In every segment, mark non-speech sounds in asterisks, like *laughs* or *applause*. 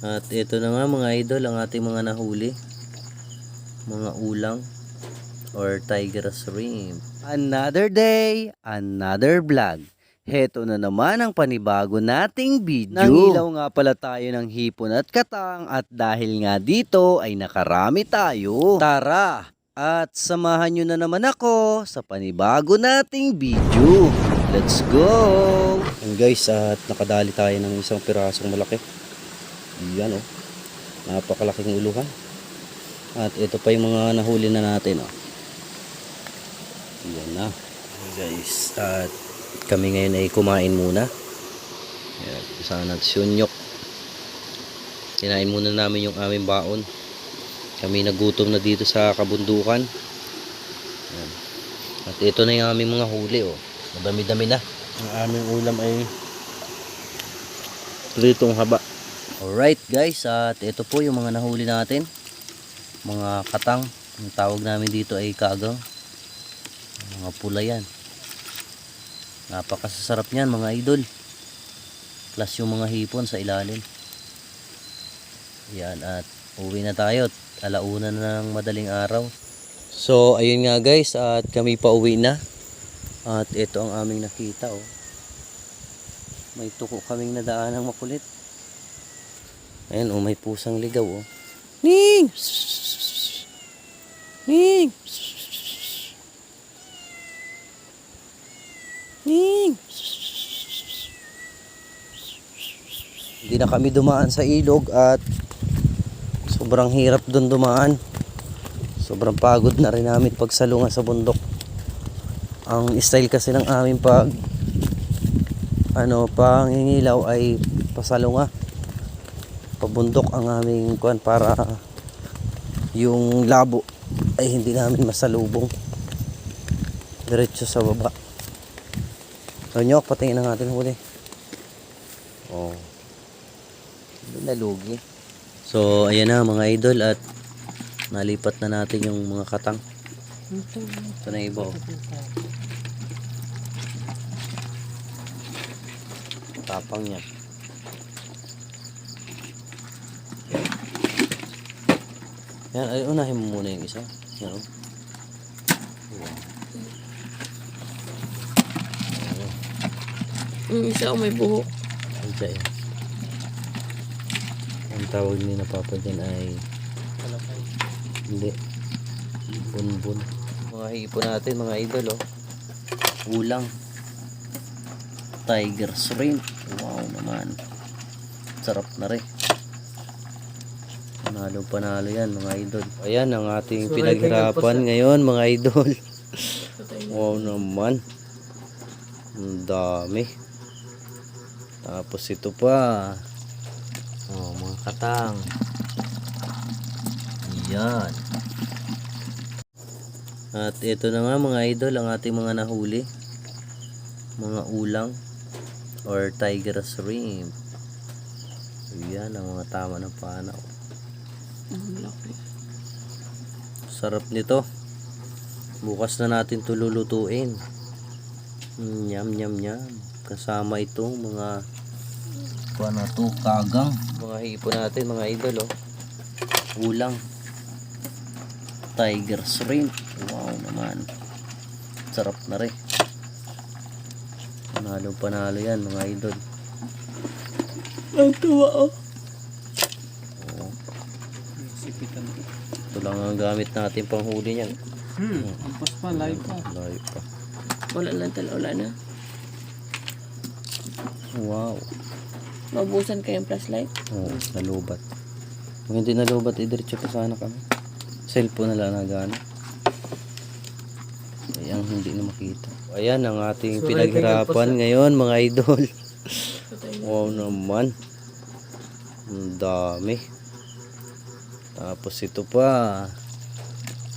At ito na nga mga idol ang ating mga nahuli. Mga ulang or tiger shrimp. Another day, another vlog. Heto na naman ang panibago nating video. Nangilaw nga pala tayo ng hipon at katang at dahil nga dito ay nakarami tayo. Tara at samahan nyo na naman ako sa panibago nating video. Let's go! And guys, at nakadali tayo ng isang pirasong malaki. Yan oh. Napakalaking uluhan. At ito pa yung mga nahuli na natin oh. Yan na. Guys, at kami ngayon ay kumain muna. Yan, sana sunyok. Kinain muna namin yung aming baon. Kami nagutom na dito sa kabundukan. Yan. At ito na yung aming mga huli oh. Madami-dami na. Ang aming ulam ay pritong haba. Alright guys, at ito po yung mga nahuli natin. Mga katang. Ang tawag namin dito ay kagang. Mga pula yan. Napakasasarap niyan mga idol. Plus yung mga hipon sa ilalim. Yan at uwi na tayo. Alauna na ng madaling araw. So ayun nga guys at kami pa uwi na. At ito ang aming nakita oh. May tuko kaming nadaan ng makulit. Ayan oh, may pusang ligaw oh. Ning! Ning! Ning! Hindi na kami dumaan sa ilog at sobrang hirap doon dumaan. Sobrang pagod na rin namin pagsalungan sa bundok. Ang style kasi ng aming pag ano pangingilaw ay pasalunga pabundok ang aming kuan para yung labo ay hindi namin masalubong. Diretso sa baba. So nyok patingin ang ating huli. Oh. Nalugi so ayan na mga idol at nalipat na natin yung mga katang. Ito na iba oh. tapang niya yan ay unahin mo muna yung isa. Yan oh. Yung isa may buhok. ay yan ang tawag ni papa dyan ay hindi. Bunbun. Mga hipon natin mga idol oh. Ulang tiger shrimp. Wow naman. Sarap na rin panalo panalo yan mga idol. Ayan ang ating pinaghirapan ngayon mga idol. Wow naman. Ang dami. Tapos ito pa. Oh mga katang. Yan at ito na nga mga idol ang ating mga nahuli. Mga ulang or tiger shrimp yan ang mga tama ng panaw Ang laki. sarap nito. Bukas na natin ito lulutuin. Mm, Nyam nyam nyam kasama itong mga kuha na to kagang. mga hipon natin mga idol oh. Ulang tiger shrimp. Wow naman. Sarap na rin. Panalo panalo yan mga idol. Ang tuwa oh. Ito lang ang gamit natin panghuli niyan Hmm, ampas pa, live pa. layo pa Wala na tala, wala na. wow Mabusan kayong flashlight. Oo, nalubat. Kung hindi nalubat, idiretso pa sana kami. Cellphone na lang nagana. Ayan, hindi na makita. Ayan ang ating pinaghirapan ngayon, mga idol. *laughs* wow naman. Ang dami. Tapos ito pa.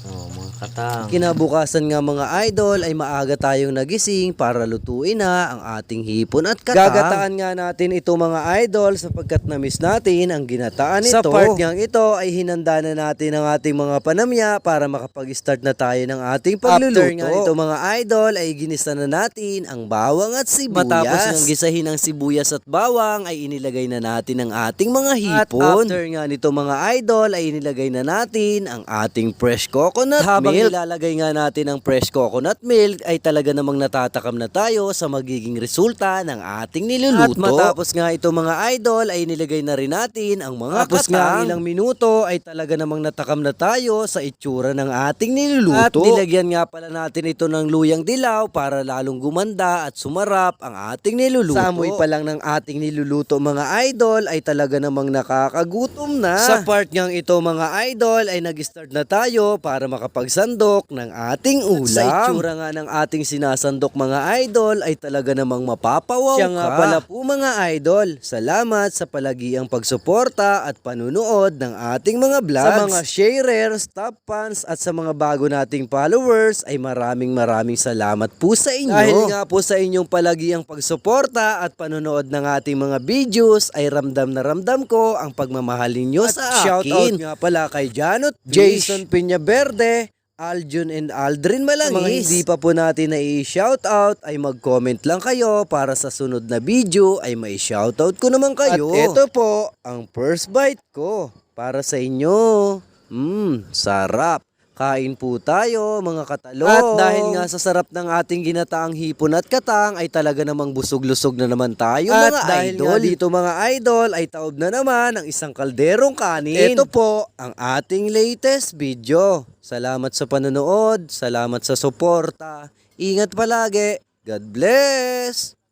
Oh, mga katang. Kinabukasan nga mga idol ay maaga tayong nagising para lutuin na ang ating hipon at katang. Gagataan nga natin ito mga idol sapagkat na-miss natin ang ginataan nito. Sa part niyang ito ay hinanda na natin ang ating mga panamya para makapag-start na tayo ng ating pagluluto. After nga nito mga idol ay ginisa na natin ang bawang at sibuyas. Matapos ng gisahin ang sibuyas at bawang ay inilagay na natin ang ating mga hipon. At after nga nito mga idol ay inilagay na natin ang ating fresh coconut Habang milk. ilalagay nga natin ang fresh coconut milk ay talaga namang natatakam na tayo sa magiging resulta ng ating niluluto. At matapos nga ito mga idol ay nilagay na rin natin ang mga Tapos nga ang ilang minuto ay talaga namang natakam na tayo sa itsura ng ating niluluto. At nilagyan nga pala natin ito ng luyang dilaw para lalong gumanda at sumarap ang ating niluluto. Sa amoy pa lang ng ating niluluto mga idol ay talaga namang nakakagutom na. Sa part niyang ito mga idol ay nag-start na tayo para makapagsandok ng ating ulam. At sa itsura nga ng ating sinasandok mga idol ay talaga namang mapapawaw Siya nga pala po mga idol. Salamat sa palagiang pagsuporta at panunood ng ating mga vlogs. Sa mga sharers, top fans at sa mga bago nating followers ay maraming maraming salamat po sa inyo. Dahil nga po sa inyong palagiang pagsuporta at panunood ng ating mga videos ay ramdam na ramdam ko ang pagmamahal ninyo sa akin. Shoutout nga pala kay Janot, Jason Piña Verde, Aljun and Aldrin Malangis. Mga hindi pa po natin na i-shoutout ay mag-comment lang kayo para sa sunod na video ay may shoutout ko naman kayo. At ito po ang first bite ko para sa inyo. Mmm, sarap. Kain po tayo mga katalong. At dahil nga sa sarap ng ating ginataang hipon at katang ay talaga namang busog-lusog na naman tayo At mga dahil idol. nga dito mga idol ay taob na naman ang isang kalderong kanin. Ito po ang ating latest video. Salamat sa panonood, salamat sa suporta. Ingat palagi. God bless!